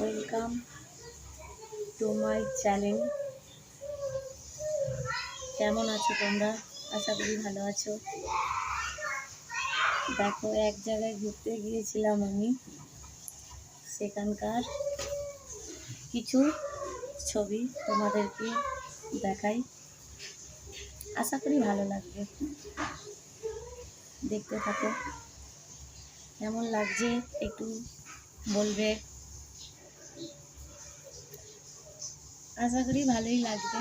Welcome to my channel. কেমন আছো তোমরা? আশা করি ভালো আছো। দেখো, এক জায়গায় ঘুরতে গিয়েছিলাম আমি। সেখানকার কিছু ছবি তোমাদেরকে দেখাই। আশা করি ভালো লাগবে। দেখতে থাকো। কেমন লাগছে একটু বলবে? আশা করি ভালোই লাগবে।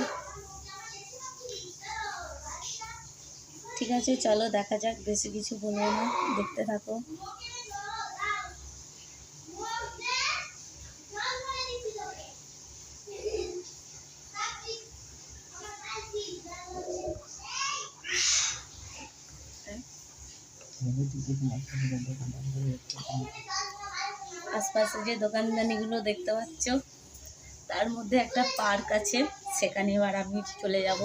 ঠিক আছে, চলো দেখা যাক, বেশি কিছু বলব না, দেখতে থাকো। আশপাশে যে দোকানদানিগুলো দেখতে পাচ্ছ তার মধ্যে একটা পার্ক আছে সেখানে এবার আমি চলে যাব।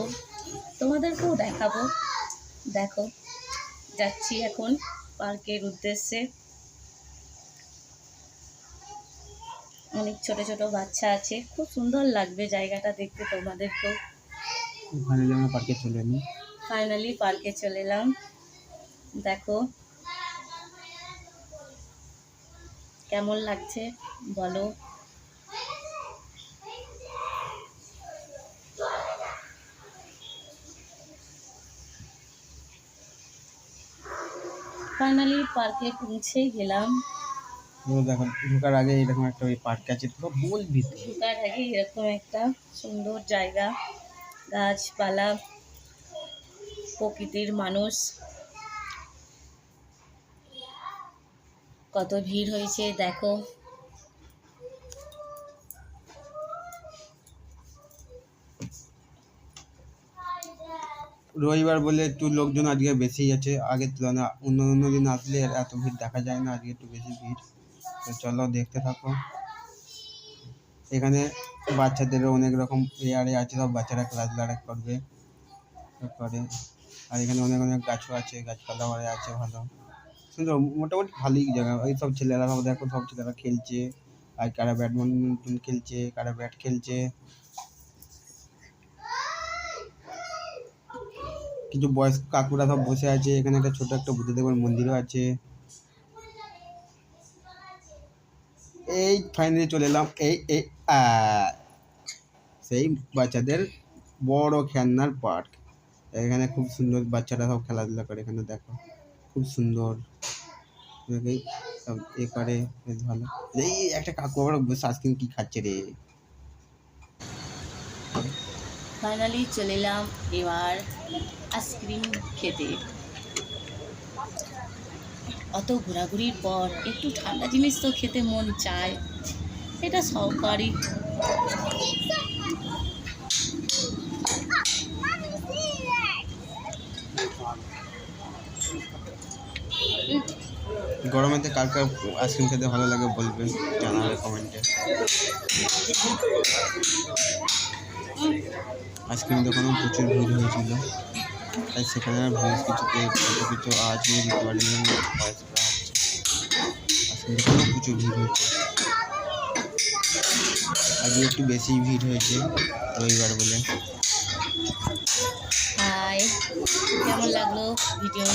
তোমাদেরকেও দেখাবো। দেখো যাচ্ছি এখন পার্কের উদ্দেশ্যে। অনেক ছোট ছোট বাচ্চা আছে খুব সুন্দর লাগবে জায়গাটা দেখতে তোমাদেরকেও। ফাইনালি আমরা পার্কে চলে এলাম। ফাইনালি পার্কে চলে এলাম। দেখো কেমন লাগছে বলো। ফাইনালি পার্কে পৌঁছে গেলাম। দেখো ঢোকার আগে এরকম একটা ওই পার্ক আছে পুরো বল ভিতরে ঢোকার আগে এরকম একটা সুন্দর জায়গা গাছপালা প্রকৃতির মানুষ। কত ভিড় হয়েছে দেখো। রবিবার বলে একটু লোকজন আজকে বেশি আছে। আগের তুলনায় অন্য অন্য দিন আসলে এত ভিড় দেখা যায় না, আজকে একটু বেশি ভিড়। তো চলো দেখতে থাকো। এখানে বাচ্চাদেরও অনেক রকম এয়ারে আছে, সব বাচ্চারা ক্লাস খেলাধুলা করবে। করে। আর এখানে অনেক অনেক গাছও আছে গাছপালা আছে ভালো। সুন্দর মোটামুটি ভালোই জায়গা। এই সব ছেলেরা সব দেখো, সব ছেলেরা খেলছে। আর কারা ব্যাডমিন্টন খেলছে, কারা ব্যাট খেলছে। কিছু বয়স্ক কাকুরা সব বসে আছে। এখানে একটা ছোট একটা বুদ্ধদেবের মন্দিরও আছে। এই ফাইনালি চলে এলাম এই এই সেই বাচ্চাদের বড় খেলনার পার্ক। এখানে খুব সুন্দর বাচ্চারা সব খেলাধুলা করে, এখানে দেখো। খুব সুন্দর। এ করে, বেশ ভালো। এই একটা কাকু আবার বসে আইসক্রিম কি খাচ্ছে রে? ফাইনালি চলে এলাম, এবার আইসক্রিম খেতে। অত ঘোরাঘুরির পর একটু ঠান্ডা জিনিস তো খেতে মন চায়। এটা সবারই। গরমেতে কার কার আইসক্রিম খেতে ভালো লাগে বলবেন জানাবে কমেন্টে। আইসক্রিম দোকানেও প্রচুর ভিড় হয়েছিল। তাই সেখানে আর ভয়েস কিছুতে ফটো কিছু আজ নিয়ে ভয়েস করা হচ্ছে দোকানেও প্রচুর ভিড় হয়েছে। আজকে একটু বেশি ভিড় হয়েছে রবিবার বলে। হাই, কেমন লাগল ভিডিও?